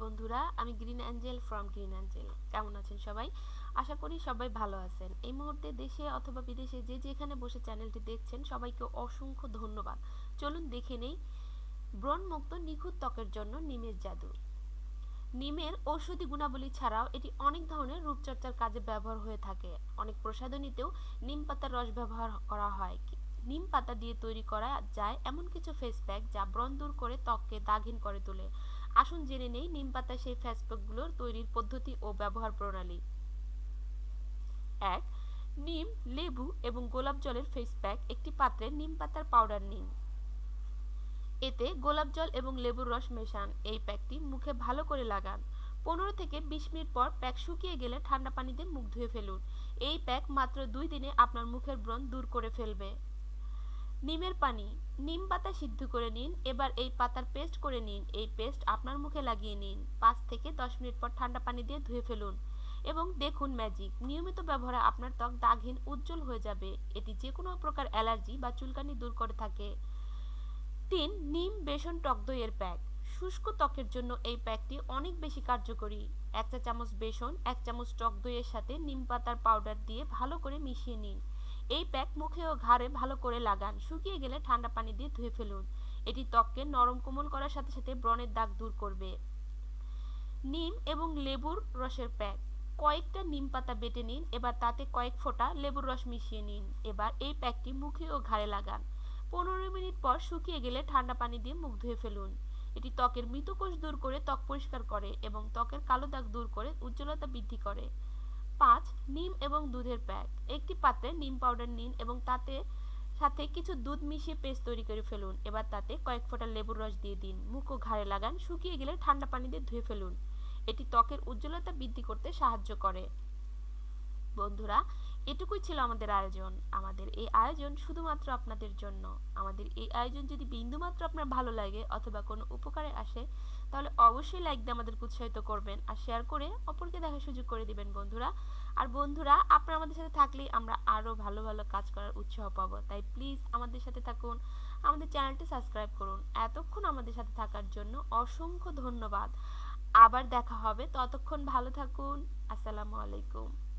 বন্ধুরা, আমি Green Angel from Green Angel কেমন আছেন সবাই? আশা করি সবাই ভালো আছেন। এই মুহূর্তে দেশে অথবা বিদেশে যে যেখানে বসে চ্যানেলটি দেখছেন, সবাইকে অসংখ্য ধন্যবাদ। চলুন দেখে নেই, ব্রণমুক্ত নিখুঁত ত্বকের জন্য নিমের জাদু। নিমের ঔষধি গুণাবলী ছাড়াও এটি অনেক ধরনের রূপচর্চার কাজে ব্যবহার হয়ে থাকে। অনেক প্রসাধনীতেও নিম পাতার রস ব্যবহার করা হয়। নিম পাতা দিয়ে তৈরি করা যায় এমন কিছু ফেস প্যাক যা ব্রণ দূর করে ত্বককে দাগহীন করে তোলে। আসুন জেনে নেই নিম পাতা সেই ফেস প্যাকগুলোর তৈরির পদ্ধতি ও ব্যবহার প্রণালী। এক, নিম, লেবু এবং গোলাপ জলের ফেস প্যাক একটি পাত্রে নিম পাতার পাউডার নিন। এতে গোলাপ জল এবং লেবুর রস মেশান। এই প্যাকটি মুখে ভালো করে লাগান। পনেরো থেকে বিশ মিনিট পর প্যাক শুকিয়ে গেলে ঠান্ডা পানিতে মুখ ধুয়ে ফেলুন। এই প্যাক মাত্র দুই দিনে আপনার মুখের ব্রণ দূর করে ফেলবে। নিমের পানি, নিম পাতা সিদ্ধ করে নিন, এবার এই পাতার পেস্ট করে নিন। এই পেস্ট আপনার মুখে লাগিয়ে নিন। পাঁচ থেকে দশ মিনিট পর ঠান্ডা পানি দিয়ে ধুয়ে ফেলুন। এবং দেখুন ম্যাজিক, নিয়মিত ব্যবহারে আপনার ত্বক দাগহীন উজ্জ্বল হয়ে যাবে। এটি যে কোনো প্রকার অ্যালার্জি বা চুলকানি দূর করে থাকে। তিন, নিম বেসন টক দইয়ের প্যাক। শুষ্ক ত্বকের জন্য এই প্যাকটি অনেক বেশি কার্যকরী। এক চা চামচ বেসন, এক চামচ টক দইয়ের সাথে নিম পাতার পাউডার দিয়ে ভালো করে মিশিয়ে নিন। এই প্যাক মুখে ও ঘাড়ে ভালো করে লাগান। শুকিয়ে গেলে ঠান্ডা পানি দিয়ে ধুয়ে ফেলুন। এটি ত্বককে নরম কোমল করার সাথে সাথে ব্রণের দাগ দূর করবে। নিম এবং লেবুর রসের প্যাক। কয়েকটা নিম পাতা বেটে নিন, এবার তাতে কয়েক ফোঁটা লেবুর রস মিশিয়ে নিন। এবার এই প্যাকটি মুখে ও ঘাড়ে লাগান। পনেরো মিনিট পর শুকিয়ে গেলে ঠান্ডা পানি দিয়ে মুখ ধুয়ে ফেলুন। এটি ত্বকের মৃতকোষ দূর করে ত্বক পরিষ্কার করে এবং ত্বকের কালো দাগ দূর করে উজ্জ্বলতা বৃদ্ধি করে। পাঁচ নিম এবং দুধের প্যাক। একটি পাত্রে নিম পাউডার নিন এবং তাতে সাথে কিছু দুধ মিশিয়ে পেস্ট তৈরি করে ফেলুন। এবার তাতে কয়েক ফোঁটা লেবুর রস দিয়ে দিন। মুখ ও ঘাড়ে লাগান। শুকিয়ে গেলে ঠান্ডা পানি দিয়ে ধুয়ে ফেলুন। এটি ত্বকের উজ্জ্বলতা বৃদ্ধি করতে সাহায্য করে। বন্ধুরা এটুকুই ছিল আমাদের আয়োজন। আমাদের এই আয়োজন শুধুমাত্র আপনাদের জন্য। আমাদের এই আয়োজন যদি বিন্দুমাত্র আপনার ভালো লাগে অথবা কোনো উপকারে আসে, তাহলে অবশ্যই লাইক দিয়ে আমাদের উৎসাহিত করবেন আর শেয়ার করে অপরকে দেখার সুযোগ করে দিবেন বন্ধুরা। আর বন্ধুরা, আপনারা আমাদের সাথে থাকলেই আমরা আরও ভালো ভালো কাজ করার উৎসাহ পাবো। তাই প্লিজ আমাদের সাথে থাকুন। আমাদের চ্যানেলটি সাবস্ক্রাইব করুন। এতক্ষণ আমাদের সাথে থাকার জন্য অসংখ্য ধন্যবাদ। আবার দেখা হবে। ততক্ষণ ভালো থাকুন। আসসালামু আলাইকুম।